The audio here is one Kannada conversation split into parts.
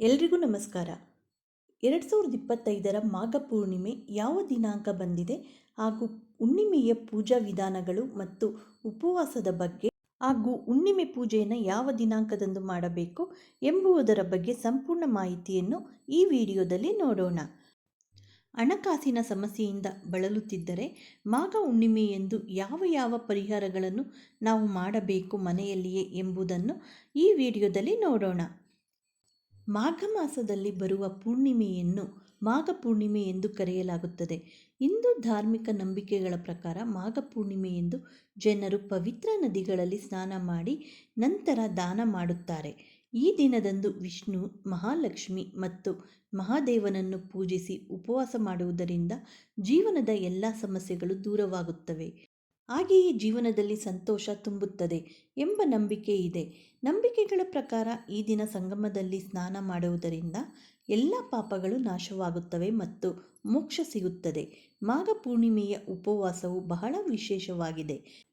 ಎಲ್ರಿಗೂ ನಮಸ್ಕಾರ. ಎರಡು ಸಾವಿರದ ಇಪ್ಪತ್ತೈದರ ಮಾಘ ಪೂರ್ಣಿಮೆ ಯಾವ ದಿನಾಂಕ ಬಂದಿದೆ ಹಾಗೂ ಹುಣ್ಣಿಮೆಯ ಪೂಜಾ ವಿಧಾನಗಳು ಮತ್ತು ಉಪವಾಸದ ಬಗ್ಗೆ ಹಾಗೂ ಹುಣ್ಣಿಮೆ ಪೂಜೆಯನ್ನು ಯಾವ ದಿನಾಂಕದಂದು ಮಾಡಬೇಕು ಎಂಬುವುದರ ಬಗ್ಗೆ ಸಂಪೂರ್ಣ ಮಾಹಿತಿಯನ್ನು ಈ ವಿಡಿಯೋದಲ್ಲಿ ನೋಡೋಣ. ಹಣಕಾಸಿನ ಸಮಸ್ಯೆಯಿಂದ ಬಳಲುತ್ತಿದ್ದರೆ ಮಾಘ ಹುಣ್ಣಿಮೆಯೆಂದು ಯಾವ ಯಾವ ಪರಿಹಾರಗಳನ್ನು ನಾವು ಮಾಡಬೇಕು ಮನೆಯಲ್ಲಿಯೇ ಎಂಬುದನ್ನು ಈ ವಿಡಿಯೋದಲ್ಲಿ ನೋಡೋಣ. ಮಾಘ ಮಾಸದಲ್ಲಿ ಬರುವ ಪೂರ್ಣಿಮೆಯನ್ನು ಮಾಘ ಪೂರ್ಣಿಮೆ ಎಂದು ಕರೆಯಲಾಗುತ್ತದೆ. ಹಿಂದೂ ಧಾರ್ಮಿಕ ನಂಬಿಕೆಗಳ ಪ್ರಕಾರ ಮಾಘ ಪೂರ್ಣಿಮೆ ಎಂದು ಜನರು ಪವಿತ್ರ ನದಿಗಳಲ್ಲಿ ಸ್ನಾನ ಮಾಡಿ ನಂತರ ದಾನ ಮಾಡುತ್ತಾರೆ. ಈ ದಿನದಂದು ವಿಷ್ಣು, ಮಹಾಲಕ್ಷ್ಮಿ ಮತ್ತು ಮಹಾದೇವನನ್ನು ಪೂಜಿಸಿ ಉಪವಾಸ ಮಾಡುವುದರಿಂದ ಜೀವನದ ಎಲ್ಲ ಸಮಸ್ಯೆಗಳು ದೂರವಾಗುತ್ತವೆ. ಹಾಗೆಯೇ ಜೀವನದಲ್ಲಿ ಸಂತೋಷ ತುಂಬುತ್ತದೆ ಎಂಬ ನಂಬಿಕೆ ಇದೆ. ನಂಬಿಕೆಗಳ ಪ್ರಕಾರ ಈ ದಿನ ಸಂಗಮದಲ್ಲಿ ಸ್ನಾನ ಮಾಡುವುದರಿಂದ ಎಲ್ಲ ಪಾಪಗಳು ನಾಶವಾಗುತ್ತವೆ ಮತ್ತು ಮೋಕ್ಷ ಸಿಗುತ್ತದೆ. ಮಾಘ ಪೂರ್ಣಿಮೆಯ ಉಪವಾಸವು ಬಹಳ ವಿಶೇಷವಾಗಿದೆ.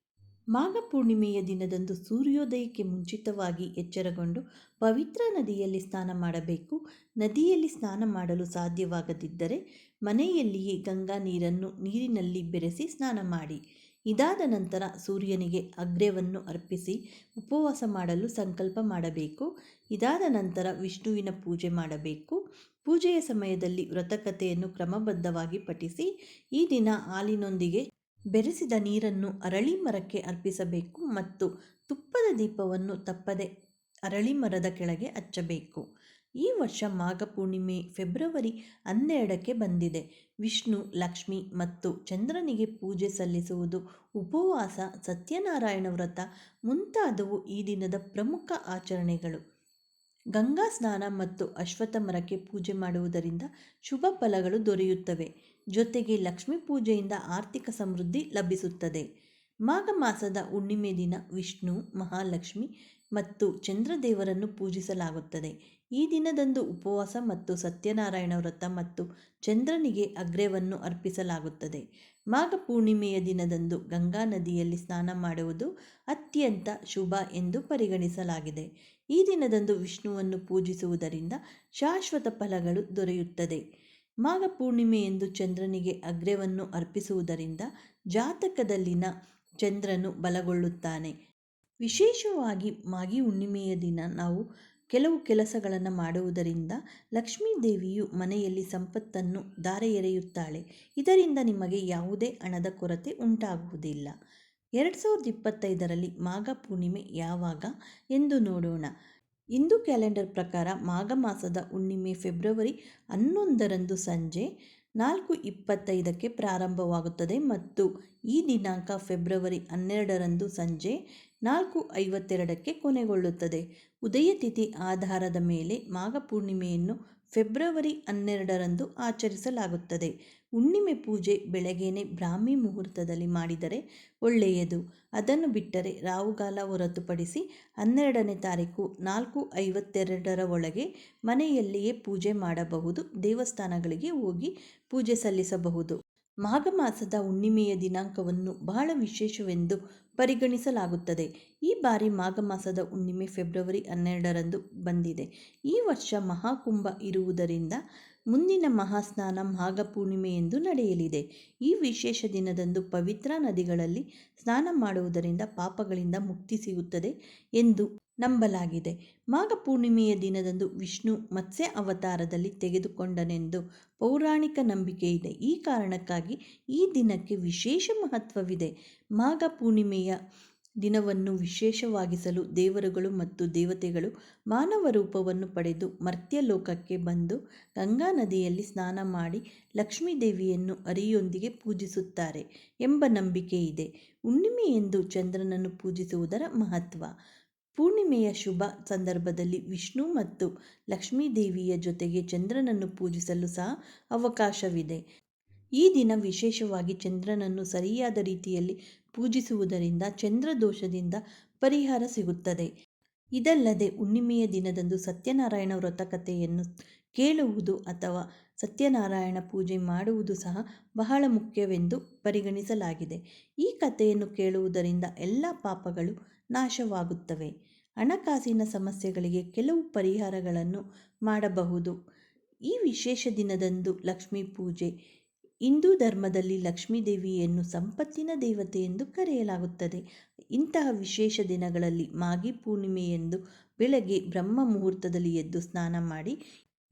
ಮಾಘ ಪೂರ್ಣಿಮೆಯ ದಿನದಂದು ಸೂರ್ಯೋದಯಕ್ಕೆ ಮುಂಚಿತವಾಗಿ ಎಚ್ಚರಗೊಂಡು ಪವಿತ್ರ ನದಿಯಲ್ಲಿ ಸ್ನಾನ ಮಾಡಬೇಕು. ನದಿಯಲ್ಲಿ ಸ್ನಾನ ಮಾಡಲು ಸಾಧ್ಯವಾಗದಿದ್ದರೆ ಮನೆಯಲ್ಲಿಯೇ ಗಂಗಾ ನೀರನ್ನು ನೀರಿನಲ್ಲಿ ಬೆರೆಸಿ ಸ್ನಾನ ಮಾಡಿ. ಇದಾದ ನಂತರ ಸೂರ್ಯನಿಗೆ ಅಗ್ರ್ಯವನ್ನು ಅರ್ಪಿಸಿ ಉಪವಾಸ ಮಾಡಲು ಸಂಕಲ್ಪ ಮಾಡಬೇಕು. ಇದಾದ ನಂತರ ವಿಷ್ಣುವಿನ ಪೂಜೆ ಮಾಡಬೇಕು. ಪೂಜೆಯ ಸಮಯದಲ್ಲಿ ವ್ರತಕಥೆಯನ್ನು ಕ್ರಮಬದ್ಧವಾಗಿ ಪಠಿಸಿ, ಈ ದಿನ ಹಾಲಿನೊಂದಿಗೆ ಬೆರೆಸಿದ ನೀರನ್ನು ಅರಳಿ ಮರಕ್ಕೆ ಅರ್ಪಿಸಬೇಕು ಮತ್ತು ತುಪ್ಪದ ದೀಪವನ್ನು ತಪ್ಪದೆ ಅರಳಿ ಮರದ ಕೆಳಗೆ ಹಚ್ಚಬೇಕು. ಈ ವರ್ಷ ಮಾಘ ಪೂರ್ಣಿಮೆ ಫೆಬ್ರವರಿ ಹನ್ನೆರಡಕ್ಕೆ ಬಂದಿದೆ. ವಿಷ್ಣು, ಲಕ್ಷ್ಮಿ ಮತ್ತು ಚಂದ್ರನಿಗೆ ಪೂಜೆ ಸಲ್ಲಿಸುವುದು ಉಪವಾಸ, ಸತ್ಯನಾರಾಯಣ ವ್ರತ ಮುಂತಾದವು ಈ ದಿನದ ಪ್ರಮುಖ ಆಚರಣೆಗಳು. ಗಂಗಾ ಸ್ನಾನ ಮತ್ತು ಅಶ್ವತ್ಥ ಮರಕ್ಕೆ ಪೂಜೆ ಮಾಡುವುದರಿಂದ ಶುಭ ಫಲಗಳು ದೊರೆಯುತ್ತವೆ. ಜೊತೆಗೆ ಲಕ್ಷ್ಮೀ ಪೂಜೆಯಿಂದ ಆರ್ಥಿಕ ಸಮೃದ್ಧಿ ಲಭಿಸುತ್ತದೆ. ಮಾಘ ಮಾಸದ ಹುಣ್ಣಿಮೆ ದಿನ ವಿಷ್ಣು, ಮಹಾಲಕ್ಷ್ಮಿ ಮತ್ತು ಚಂದ್ರದೇವರನ್ನು ಪೂಜಿಸಲಾಗುತ್ತದೆ. ಈ ದಿನದಂದು ಉಪವಾಸ ಮತ್ತು ಸತ್ಯನಾರಾಯಣ ವ್ರತ ಮತ್ತು ಚಂದ್ರನಿಗೆ ಅಗ್ರ್ಯವನ್ನು ಅರ್ಪಿಸಲಾಗುತ್ತದೆ. ಮಾಘ ಪೂರ್ಣಿಮೆಯ ದಿನದಂದು ಗಂಗಾ ನದಿಯಲ್ಲಿ ಸ್ನಾನ ಮಾಡುವುದು ಅತ್ಯಂತ ಶುಭ ಎಂದು ಪರಿಗಣಿಸಲಾಗಿದೆ. ಈ ದಿನದಂದು ವಿಷ್ಣುವನ್ನು ಪೂಜಿಸುವುದರಿಂದ ಶಾಶ್ವತ ಫಲಗಳು ದೊರೆಯುತ್ತದೆ. ಮಾಘ ಪೂರ್ಣಿಮೆಯೆಂದು ಚಂದ್ರನಿಗೆ ಅಗ್ರ್ಯವನ್ನು ಅರ್ಪಿಸುವುದರಿಂದ ಜಾತಕದಲ್ಲಿನ ಚಂದ್ರನು ಬಲಗೊಳ್ಳುತ್ತಾನೆ. ವಿಶೇಷವಾಗಿ ಮಾಗಿ ಹುಣ್ಣಿಮೆಯ ದಿನ ನಾವು ಕೆಲವು ಕೆಲಸಗಳನ್ನು ಮಾಡುವುದರಿಂದ ಲಕ್ಷ್ಮೀ ದೇವಿಯು ಮನೆಯಲ್ಲಿ ಸಂಪತ್ತನ್ನು ಧಾರೆ ಎರೆಯುತ್ತಾಳೆ ಇದರಿಂದ ನಿಮಗೆ ಯಾವುದೇ ಹಣದ ಕೊರತೆ ಉಂಟಾಗುವುದಿಲ್ಲ. ಎರಡು ಸಾವಿರದ ಇಪ್ಪತ್ತೈದರಲ್ಲಿ ಮಾಘ ಪೂರ್ಣಿಮೆ ಯಾವಾಗ ಎಂದು ನೋಡೋಣ. ಹಿಂದೂ ಕ್ಯಾಲೆಂಡರ್ ಪ್ರಕಾರ ಮಾಘ ಮಾಸದ ಹುಣ್ಣಿಮೆ ಫೆಬ್ರವರಿ ಹನ್ನೊಂದರಂದು ಸಂಜೆ ನಾಲ್ಕು ಇಪ್ಪತ್ತೈದಕ್ಕೆ ಪ್ರಾರಂಭವಾಗುತ್ತದೆ ಮತ್ತು ಈ ದಿನಾಂಕ ಫೆಬ್ರವರಿ ಹನ್ನೆರಡರಂದು ಸಂಜೆ ನಾಲ್ಕು ಐವತ್ತೆರಡಕ್ಕೆ ಕೊನೆಗೊಳ್ಳುತ್ತದೆ. ಉದಯ ತಿಥಿ ಆಧಾರದ ಮೇಲೆ ಮಾಘ ಪೂರ್ಣಿಮೆಯನ್ನು ಫೆಬ್ರವರಿ ಹನ್ನೆರಡರಂದು ಆಚರಿಸಲಾಗುತ್ತದೆ. ಹುಣ್ಣಿಮೆ ಪೂಜೆ ಬೆಳಗ್ಗೆನೆ ಬ್ರಾಹ್ಮಿ ಮುಹೂರ್ತದಲ್ಲಿ ಮಾಡಿದರೆ ಒಳ್ಳೆಯದು. ಅದನ್ನು ಬಿಟ್ಟರೆ ರಾಹುಗಾಲ ಹೊರತುಪಡಿಸಿ ಹನ್ನೆರಡನೇ ತಾರೀಕು ನಾಲ್ಕು ಐವತ್ತೆರಡರ ಒಳಗೆ ಮನೆಯಲ್ಲಿಯೇ ಪೂಜೆ ಮಾಡಬಹುದು. ದೇವಸ್ಥಾನಗಳಿಗೆ ಹೋಗಿ ಪೂಜೆ ಸಲ್ಲಿಸಬಹುದು. ಮಾಘ ಮಾಸದ ಹುಣ್ಣಿಮೆಯ ದಿನಾಂಕವನ್ನು ಬಹಳ ವಿಶೇಷವೆಂದು ಪರಿಗಣಿಸಲಾಗುತ್ತದೆ. ಈ ಬಾರಿ ಮಾಘ ಮಾಸದ ಹುಣ್ಣಿಮೆ ಫೆಬ್ರವರಿ ಹನ್ನೆರಡರಂದು ಬಂದಿದೆ. ಈ ವರ್ಷ ಮಹಾಕುಂಭ ಇರುವುದರಿಂದ ಮುಂದಿನ ಮಹಾಸ್ನಾನ ಮಾಘ ಪೂರ್ಣಿಮೆಯೆಂದು ನಡೆಯಲಿದೆ. ಈ ವಿಶೇಷ ದಿನದಂದು ಪವಿತ್ರ ನದಿಗಳಲ್ಲಿ ಸ್ನಾನ ಮಾಡುವುದರಿಂದ ಪಾಪಗಳಿಂದ ಮುಕ್ತಿ ಸಿಗುತ್ತದೆ ಎಂದು ನಂಬಲಾಗಿದೆ. ಮಾಘ ಪೂರ್ಣಿಮೆಯ ದಿನದಂದು ವಿಷ್ಣು ಮತ್ಸ್ಯ ಅವತಾರದಲ್ಲಿ ತೆಗೆದುಕೊಂಡನೆಂದು ಪೌರಾಣಿಕ ನಂಬಿಕೆ ಇದೆ. ಈ ಕಾರಣಕ್ಕಾಗಿ ಈ ದಿನಕ್ಕೆ ವಿಶೇಷ ಮಹತ್ವವಿದೆ. ಮಾಘ ಪೂರ್ಣಿಮೆಯ ದಿನವನ್ನು ವಿಶೇಷವಾಗಿಸಲು ದೇವರುಗಳು ಮತ್ತು ದೇವತೆಗಳು ಮಾನವ ರೂಪವನ್ನು ಪಡೆದು ಮರ್ತ್ಯಲೋಕಕ್ಕೆ ಬಂದು ಗಂಗಾ ನದಿಯಲ್ಲಿ ಸ್ನಾನ ಮಾಡಿ ಲಕ್ಷ್ಮೀದೇವಿಯನ್ನು ಅರಿಯೊಂದಿಗೆ ಪೂಜಿಸುತ್ತಾರೆ ಎಂಬ ನಂಬಿಕೆ ಇದೆ. ಹುಣ್ಣಿಮೆಯೆಂದು ಚಂದ್ರನನ್ನು ಪೂಜಿಸುವುದರ ಮಹತ್ವ. ಪೂರ್ಣಿಮೆಯ ಶುಭ ಸಂದರ್ಭದಲ್ಲಿ ವಿಷ್ಣು ಮತ್ತು ಲಕ್ಷ್ಮೀ ದೇವಿಯ ಜೊತೆಗೆ ಚಂದ್ರನನ್ನು ಪೂಜಿಸಲು ಸಹ ಅವಕಾಶವಿದೆ. ಈ ದಿನ ವಿಶೇಷವಾಗಿ ಚಂದ್ರನನ್ನು ಸರಿಯಾದ ರೀತಿಯಲ್ಲಿ ಪೂಜಿಸುವುದರಿಂದ ಚಂದ್ರ ದೋಷದಿಂದ ಪರಿಹಾರ ಸಿಗುತ್ತದೆ. ಇದಲ್ಲದೆ ಹುಣ್ಣಿಮೆಯ ದಿನದಂದು ಸತ್ಯನಾರಾಯಣ ವ್ರತ ಕಥೆಯನ್ನು ಕೇಳುವುದು ಅಥವಾ ಸತ್ಯನಾರಾಯಣ ಪೂಜೆ ಮಾಡುವುದು ಸಹ ಬಹಳ ಮುಖ್ಯವೆಂದು ಪರಿಗಣಿಸಲಾಗಿದೆ. ಈ ಕಥೆಯನ್ನು ಕೇಳುವುದರಿಂದ ಎಲ್ಲ ಪಾಪಗಳು ನಾಶವಾಗುತ್ತವೆ. ಹಣಕಾಸಿನ ಸಮಸ್ಯೆಗಳಿಗೆ ಕೆಲವು ಪರಿಹಾರಗಳನ್ನು ಮಾಡಬಹುದು. ಈ ವಿಶೇಷ ದಿನದಂದು ಲಕ್ಷ್ಮೀ ಪೂಜೆ, ಹಿಂದೂ ಧರ್ಮದಲ್ಲಿ ಲಕ್ಷ್ಮೀ ದೇವಿಯನ್ನು ಸಂಪತ್ತಿನ ದೇವತೆ ಎಂದು ಕರೆಯಲಾಗುತ್ತದೆ. ಇಂತಹ ವಿಶೇಷ ದಿನಗಳಲ್ಲಿ ಮಾಘಿ ಪೂರ್ಣಿಮೆಯೆಂದು ಬೆಳಗ್ಗೆ ಬ್ರಹ್ಮ ಮುಹೂರ್ತದಲ್ಲಿ ಎದ್ದು ಸ್ನಾನ ಮಾಡಿ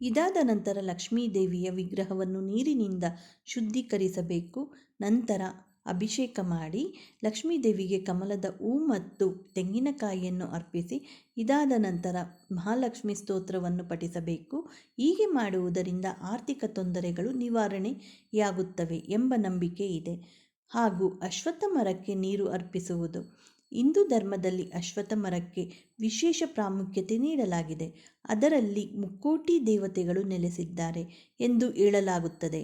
ಇದಾದ ನಂತರ ಲಕ್ಷ್ಮೀ ದೇವಿಯ ವಿಗ್ರಹವನ್ನು ನೀರಿನಿಂದ ಶುದ್ಧೀಕರಿಸಬೇಕು. ನಂತರ ಅಭಿಷೇಕ ಮಾಡಿ ಲಕ್ಷ್ಮೀದೇವಿಗೆ ಕಮಲದ ಹೂ ಮತ್ತು ತೆಂಗಿನಕಾಯಿಯನ್ನು ಅರ್ಪಿಸಿ, ಇದಾದ ನಂತರ ಮಹಾಲಕ್ಷ್ಮಿ ಸ್ತೋತ್ರವನ್ನು ಪಠಿಸಬೇಕು. ಹೀಗೆ ಮಾಡುವುದರಿಂದ ಆರ್ಥಿಕ ತೊಂದರೆಗಳು ನಿವಾರಣೆಯಾಗುತ್ತವೆ ಎಂಬ ನಂಬಿಕೆ ಇದೆ. ಹಾಗೂ ಅಶ್ವತ್ಥ ಮರಕ್ಕೆ ನೀರು ಅರ್ಪಿಸುವುದು. ಹಿಂದೂ ಧರ್ಮದಲ್ಲಿ ಅಶ್ವತ್ಥ ಮರಕ್ಕೆ ವಿಶೇಷ ಪ್ರಾಮುಖ್ಯತೆ ನೀಡಲಾಗಿದೆ. ಅದರಲ್ಲಿ ಮುಕ್ಕೋಟಿ ದೇವತೆಗಳು ನೆಲೆಸಿದ್ದಾರೆ ಎಂದು ಹೇಳಲಾಗುತ್ತದೆ.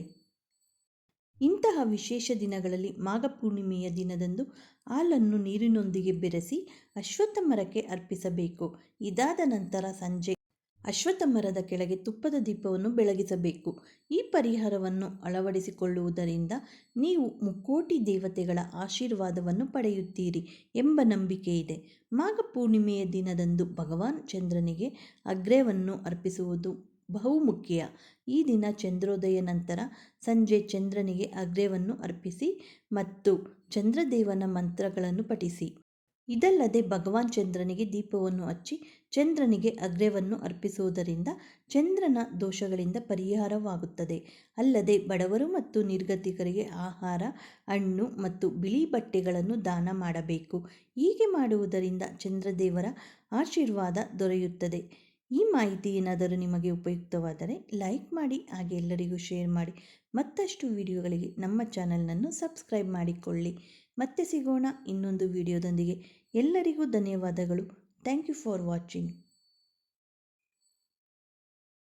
ಇಂತಹ ವಿಶೇಷ ದಿನಗಳಲ್ಲಿ ಮಾಘ ಪೂರ್ಣಿಮೆಯ ದಿನದಂದು ಹಾಲನ್ನು ನೀರಿನೊಂದಿಗೆ ಬೆರೆಸಿ ಅಶ್ವತ್ಥ ಮರಕ್ಕೆ ಅರ್ಪಿಸಬೇಕು. ಇದಾದ ನಂತರ ಸಂಜೆ ಅಶ್ವತ್ಥ ಮರದ ಕೆಳಗೆ ತುಪ್ಪದ ದೀಪವನ್ನು ಬೆಳಗಿಸಬೇಕು. ಈ ಪರಿಹಾರವನ್ನು ಅಳವಡಿಸಿಕೊಳ್ಳುವುದರಿಂದ ನೀವು ಮುಕ್ಕೋಟಿ ದೇವತೆಗಳ ಆಶೀರ್ವಾದವನ್ನು ಪಡೆಯುತ್ತೀರಿ ಎಂಬ ನಂಬಿಕೆ ಇದೆ. ಮಾಘ ಪೂರ್ಣಿಮೆಯ ದಿನದಂದು ಭಗವಾನ್ ಚಂದ್ರನಿಗೆ ಅಗ್ರವನ್ನು ಅರ್ಪಿಸುವುದು ಬಹುಮುಖ್ಯ ಈ ದಿನ ಚಂದ್ರೋದಯ ನಂತರ ಸಂಜೆ ಚಂದ್ರನಿಗೆ ಅಗ್ರವನ್ನು ಅರ್ಪಿಸಿ ಮತ್ತು ಚಂದ್ರದೇವನ ಮಂತ್ರಗಳನ್ನು ಪಠಿಸಿ. ಇದಲ್ಲದೆ ಭಗವಾನ್ ಚಂದ್ರನಿಗೆ ದೀಪವನ್ನು ಹಚ್ಚಿ ಚಂದ್ರನಿಗೆ ಅಗ್ರ್ಯವನ್ನು ಅರ್ಪಿಸುವುದರಿಂದ ಚಂದ್ರನ ದೋಷಗಳಿಂದ ಪರಿಹಾರವಾಗುತ್ತದೆ. ಅಲ್ಲದೆ ಬಡವರು ಮತ್ತು ನಿರ್ಗತಿಕರಿಗೆ ಆಹಾರ, ಹಣ್ಣು ಮತ್ತು ಬಿಳಿ ಬಟ್ಟೆಗಳನ್ನು ದಾನ ಮಾಡಬೇಕು. ಹೀಗೆ ಮಾಡುವುದರಿಂದ ಚಂದ್ರದೇವರ ಆಶೀರ್ವಾದ ದೊರೆಯುತ್ತದೆ. ಈ ಮಾಹಿತಿ ಏನಾದರೂ ನಿಮಗೆ ಉಪಯುಕ್ತವಾದರೆ ಲೈಕ್ ಮಾಡಿ, ಹಾಗೆ ಎಲ್ಲರಿಗೂ ಶೇರ್ ಮಾಡಿ. ಮತ್ತಷ್ಟು ವಿಡಿಯೋಗಳಿಗೆ ನಮ್ಮ ಚಾನಲನ್ನು ಸಬ್ಸ್ಕ್ರೈಬ್ ಮಾಡಿಕೊಳ್ಳಿ. ಮತ್ತೆ ಸಿಗೋಣ ಇನ್ನೊಂದು ವಿಡಿಯೋದೊಂದಿಗೆ. ಎಲ್ಲರಿಗೂ ಧನ್ಯವಾದಗಳು. Thank you for watching